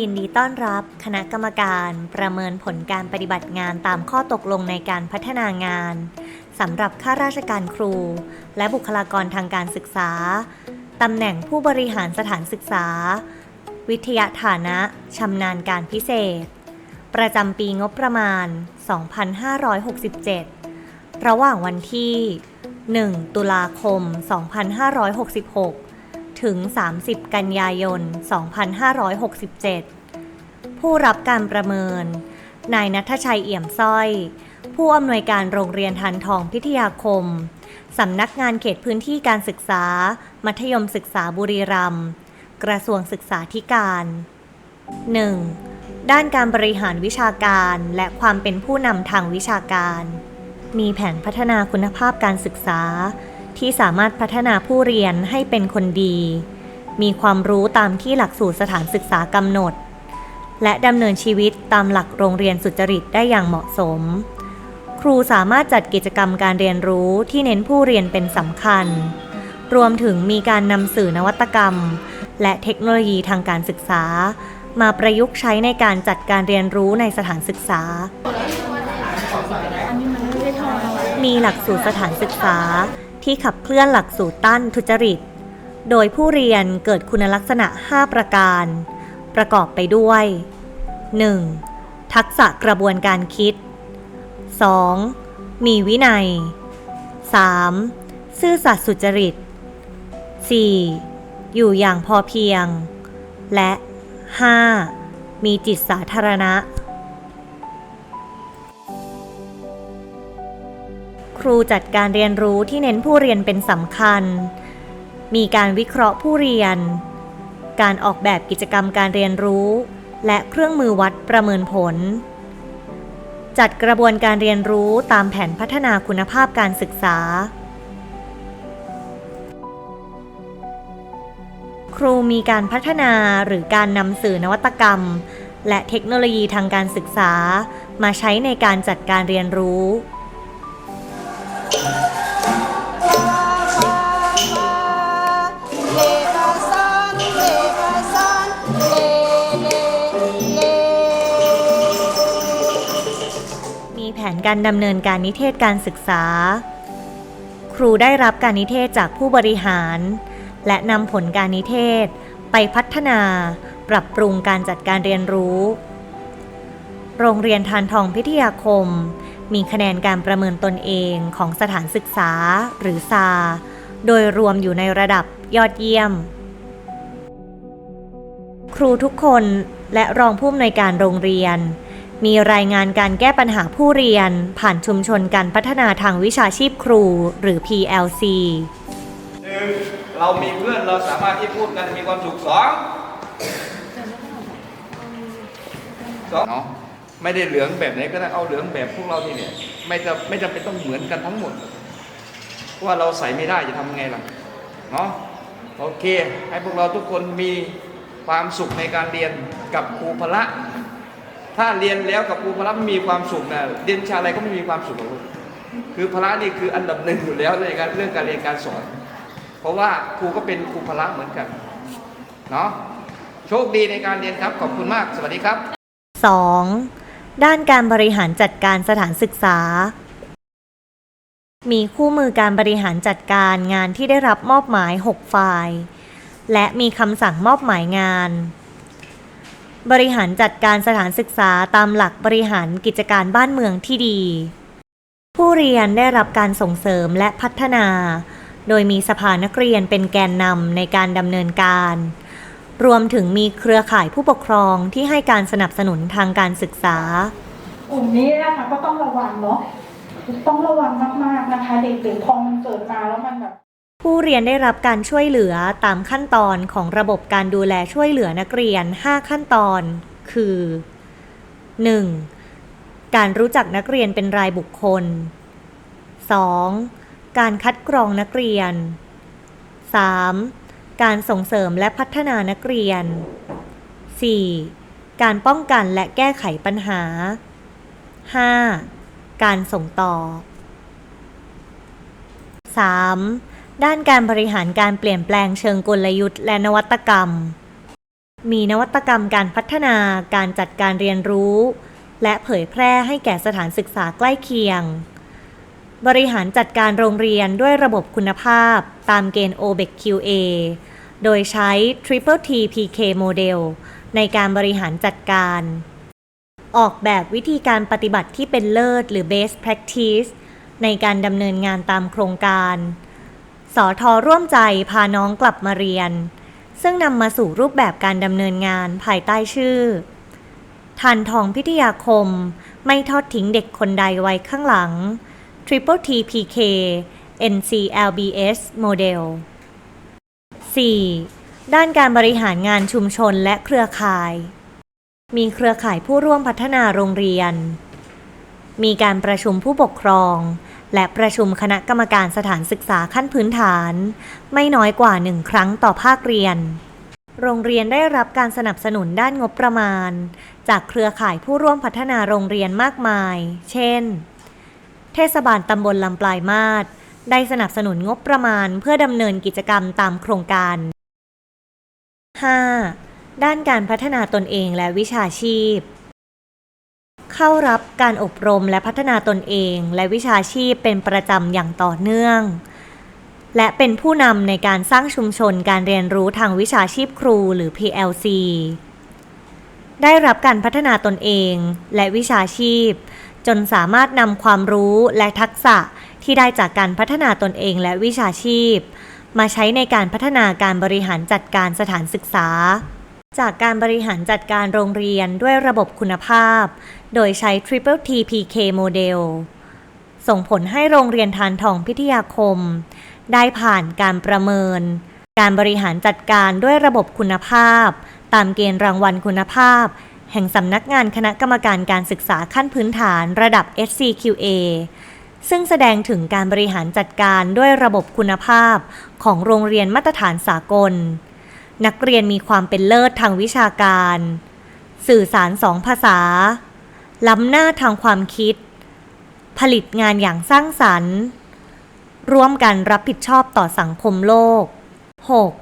ยินดีต้อนรับคณะกรรมการประเมินผลการปฏิบัติงานตามข้อตกลงในการพัฒนางานสำหรับข้าราชการครู และบุคลากรทางการศึกษาตำแหน่งผู้บริหารสถานศึกษา วิทยาฐานะชำนาญการพิเศษ ประจำปีงบประมาณ 2567 ระหว่างวันที่ 1 ตุลาคม 2566 ถึง 30 กันยายน 2567 ผู้รับการประเมิน นายนัทชัยเอี่ยมสร้อย ผู้อำนวยการโรงเรียนทันทองพิทยาคม สำนักงานเขตพื้นที่การศึกษา มัธยมศึกษาบุรีรัมย์ กระทรวงศึกษาธิการ 1. ด้านการบริหารวิชาการและความเป็นผู้นำทางวิชาการ มีแผนพัฒนาคุณภาพการศึกษา ที่สามารถพัฒนาผู้เรียนให้เป็นคนดี มีความรู้ตามที่หลักสูตรสถานศึกษากำหนด และดำเนินชีวิตตามหลักโรงเรียนสุจริตได้อย่างเหมาะสม ครูสามารถจัดกิจกรรมการเรียนรู้ที่เน้นผู้เรียนเป็นสำคัญ รวมถึงมีการนำสื่อนวัตกรรม และเทคโนโลยีทางการศึกษา มาประยุกต์ใช้ในการจัดการเรียนรู้ในสถานศึกษามีหลักสูตรสถานศึกษา ที่ขับเคลื่อนหลักสูตรต้านทุจริต โดยผู้เรียนเกิดคุณลักษณะ 5 ประการ ประกอบไปด้วย 1. ทักษะกระบวนการคิด 2. มีวินัย 3. ซื่อสัตย์สุจริต 4. อยู่อย่างพอเพียง และ 5. มีจิตสาธารณะ รูจัดการเรียนรู้ที่เน้นผู้เรียนเป็นสำคัญ มีการวิเคราะห์ผู้เรียน การออกแบบกิจกรรมการเรียนรู้ และเครื่องมือวัดประเมินผล จัดกระบวนการเรียนรู้ตามแผนพัฒนาคุณภาพการศึกษา ครูมีการพัฒนาหรือการนำสื่อนวัตกรรม และเทคโนโลยีทางการศึกษา มาใช้ในการจัดการเรียนรู้ การดำเนินการนิเทศการศึกษา ครูได้รับการนิเทศจากผู้บริหาร และนำผลการนิเทศ ไปพัฒนา ปรับปรุงการจัดการเรียนรู้ โรงเรียนทานทองพิทยาคม มีคะแนนการประเมินตนเองของสถานศึกษาหรือซาโดยรวมอยู่ในระดับยอดเยี่ยม ครูทุกคนและรองผู้อำนวยการโรงเรียน มีรายงานการแก้ปัญหาผู้เรียน ผ่านชุมชนการพัฒนาทางวิชาชีพครู หรือ PLC หนึ่งเรามีเพื่อนเราสามารถที่พูดกันมีความสุขสองสองเนาะไม่ได้เหลืองแบบไหนก็ได้เอาเหลืองแบบพวกเรานี่เนี่ยไม่จะไม่จำเป็นต้องเหมือนกันทั้งหมดว่าเราใส่ไม่ได้จะทำไงล่ะเนาะโอเค ให้พวกเราทุกคนมีความสุขในการเรียนกับครูพละ ถ้าเรียนแล้วกับครูพละไม่มีความสุขนะเรียนชาอะไรก็ไม่มีความสุขหรอกลูกคือพละนี่คืออันดับหนึ่งอยู่แล้วในการเรื่องการเรียนการสอน เพราะว่าครูก็เป็นครูพละเหมือนกันเนาะโชคดีในการเรียนครับขอบคุณมาก สวัสดีครับ 2. ด้านการบริหารจัดการสถานศึกษา มีคู่มือการบริหารจัดการงานที่ได้รับมอบหมาย 6 ฝ่าย และมีคำสั่งมอบหมายงาน บริหารจัดการสถานศึกษาตามหลักบริหารกิจการบ้านเมืองที่ดี ผู้เรียนได้รับการส่งเสริมและพัฒนา โดยมีสภานักเรียนเป็นแกนนำในการดำเนินการ รวมถึงมีเครือข่ายผู้ปกครองที่ให้การสนับสนุนทางการศึกษากลุ่มนี้นะคะก็ต้องระวังเนาะต้องระวังมากๆนะคะ เด็กๆพอมันเกิดมาแล้วมันแบบ ผู้เรียนได้รับการช่วยเหลือตามขั้นตอนของระบบการดูแลช่วยเหลือนักเรียน 5 ขั้นตอน คือ 1. การรู้จักนักเรียนเป็นรายบุคคล 2. การคัดกรองนักเรียน 3. การส่งเสริมและพัฒนานักเรียน 4. การป้องกันและแก้ไขปัญหา 5. การส่งต่อ 3. ด้านการบริหารการเปลี่ยนแปลงเชิงกลยุทธ์และนวัตกรรม มีนวัตกรรมการพัฒนาการจัดการเรียนรู้ และเผยแพร่ให้แก่สถานศึกษาใกล้เคียง บริหารจัดการโรงเรียนด้วยระบบคุณภาพตามเกณฑ์ OBEC QA โดยใช้ Triple T PK Model ในการบริหารจัดการ ออกแบบวิธีการปฏิบัติที่เป็นเลิศหรือ best practice ในการดำเนินงานตามโครงการ สอทอร่วมใจพาน้องกลับมาเรียน ซึ่งนำมาสู่รูปแบบการดำเนินงานภายใต้ชื่อทันทองพิทยาคม ไม่ทอดทิ้งเด็กคนใดไว้ข้างหลัง Triple TPK NCLBS Model 4. ด้านการบริหารงานชุมชนและเครือข่าย มีเครือข่ายผู้ร่วมพัฒนาโรงเรียน มีการประชุมผู้ปกครอง และประชุมคณะกรรมการสถานศึกษาขั้นพื้นฐาน ไม่น้อยกว่าหนึ่งครั้งต่อภาคเรียน โรงเรียนได้รับการสนับสนุนด้านงบประมาณ จากเครือข่ายผู้ร่วมพัฒนาโรงเรียนมากมาย เช่น เทศบาลตำบลลำปลายมาศได้สนับสนุนงบประมาณเพื่อดำเนินกิจกรรมตามโครงการ 5. ด้านการพัฒนาตนเองและวิชาชีพ เข้ารับการอบรมและพัฒนาตนเอง และวิชาชีพเป็นประจำอย่างต่อเนื่อง และเป็นผู้นำในการสร้างชุมชนการเรียนรู้ทางวิชาชีพครูหรือ PLC ได้รับการพัฒนาตนเองและวิชาชีพ จนสามารถนำความรู้และทักษะที่ได้จากการพัฒนาตนเองและวิชาชีพ มาใช้ในการพัฒนาการบริหารจัดการสถานศึกษา จากการบริหารจัดการโรงเรียนด้วยระบบคุณภาพ โดยใช้ Triple TPK Model ส่งผลให้โรงเรียนทานทองพิทยาคม ได้ผ่านการประเมิน การบริหารจัดการด้วยระบบคุณภาพ ตามเกณฑ์รางวัลคุณภาพ แห่งสำนักงานคณะกรรมการการศึกษาขั้นพื้นฐานระดับ SCQA ซึ่งแสดงถึงการบริหารจัดการด้วยระบบคุณภาพของโรงเรียนมาตรฐานสากล นักเรียนมีความเป็นเลิศทางวิชาการ สื่อสารสองภาษา ล้ำหน้าทางความคิด ผลิตงานอย่างสร้างสรรค์ ร่วมกันรับผิดชอบต่อสังคมโลก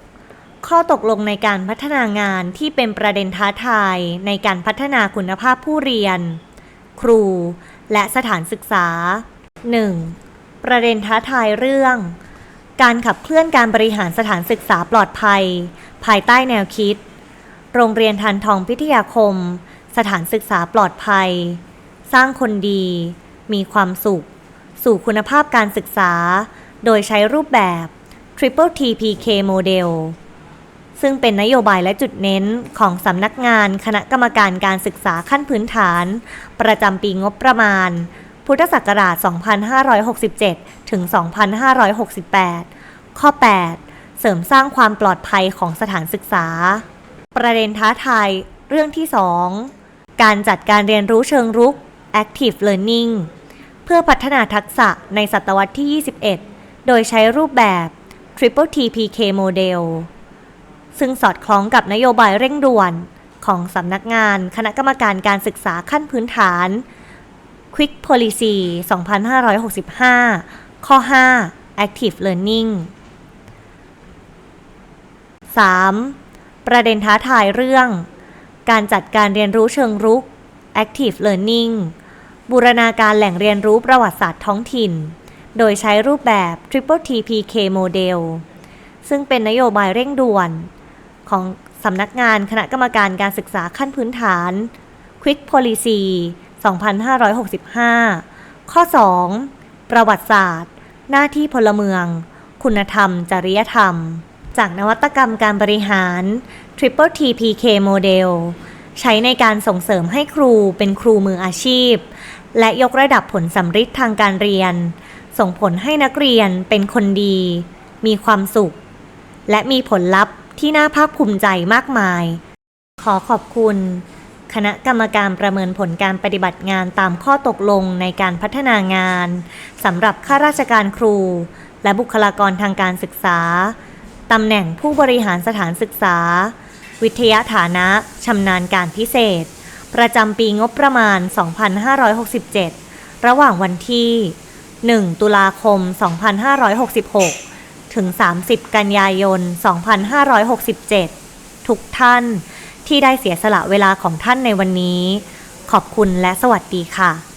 6. ข้อตกลงในการพัฒนางานที่เป็นประเด็นท้าทายในการพัฒนาคุณภาพผู้เรียน ครู และสถานศึกษา 1. ประเด็นท้าทายเรื่อง การขับเคลื่อนการบริหารสถานศึกษาปลอดภัย ภายใต้แนวคิด โรงเรียนทันทองพิทยาคม สถานศึกษาปลอดภัย สร้างคนดี มีความสุข สู่คุณภาพการศึกษา โดยใช้รูปแบบ Triple TPK Model ซึ่งเป็นนโยบายและจุดเน้นของสำนักงานคณะกรรมการการศึกษาขั้นพื้นฐาน ประจำปีงบประมาณ พุทธศักราช 2567 ถึง 2568 ข้อ 8 เสริมสร้างความปลอดภัยของสถานศึกษา ประเด็นท้าทาย เรื่องที่ 2 การจัดการเรียนรู้เชิงรุก Active Learning เพื่อพัฒนาทักษะในศตวรรษที่ 21 โดยใช้รูปแบบ Triple TPK Model ซึ่งสอดคล้องกับนโยบายเร่งด่วนของสำนักงานคณะกรรมการการศึกษาขั้นพื้นฐาน Quick Policy 2565 ข้อ 5 Active Learning 3. ประเด็นท้าทายเรื่อง การจัดการเรียนรู้เชิงรุก Active Learning บูรณาการแหล่งเรียนรู้ประวัติศาสตร์ท้องถิ่น โดยใช้รูปแบบ Triple TPK Model ซึ่งเป็นนโยบายเร่งด่วน ของสำนักงานคณะกรรมการการศึกษาขั้นพื้นฐาน Quick Policy 2565 ข้อ 2 ประวัติศาสตร์ หน้าที่พลเมือง คุณธรรม จริยธรรม จากนวัตกรรมการบริหาร Triple TPK Model ใช้ในการส่งเสริมให้ครูเป็นครูมืออาชีพ และยกระดับผลสำฤทธิ์ทางการเรียน ส่งผลให้นักเรียนเป็นคนดี มีความสุข และมีผลลัพธ์ที่น่าภาคภูมิใจมากมาย ขอขอบคุณ คณะกรรมการประเมินผลการปฏิบัติงานตามข้อตกลงในการพัฒนางานสำหรับข้าราชการครู และบุคลากรทางการศึกษาตำแหน่งผู้บริหารสถานศึกษา วิทยาฐานะชำนาญการพิเศษ ประจำปีงบประมาณ 2567 ระหว่างวันที่ 1 ตุลาคม 2566 ถึง 30 กันยายน 2567 ทุกท่าน ที่ได้เสียสละเวลาของท่านในวันนี้ ขอบคุณและสวัสดีค่ะ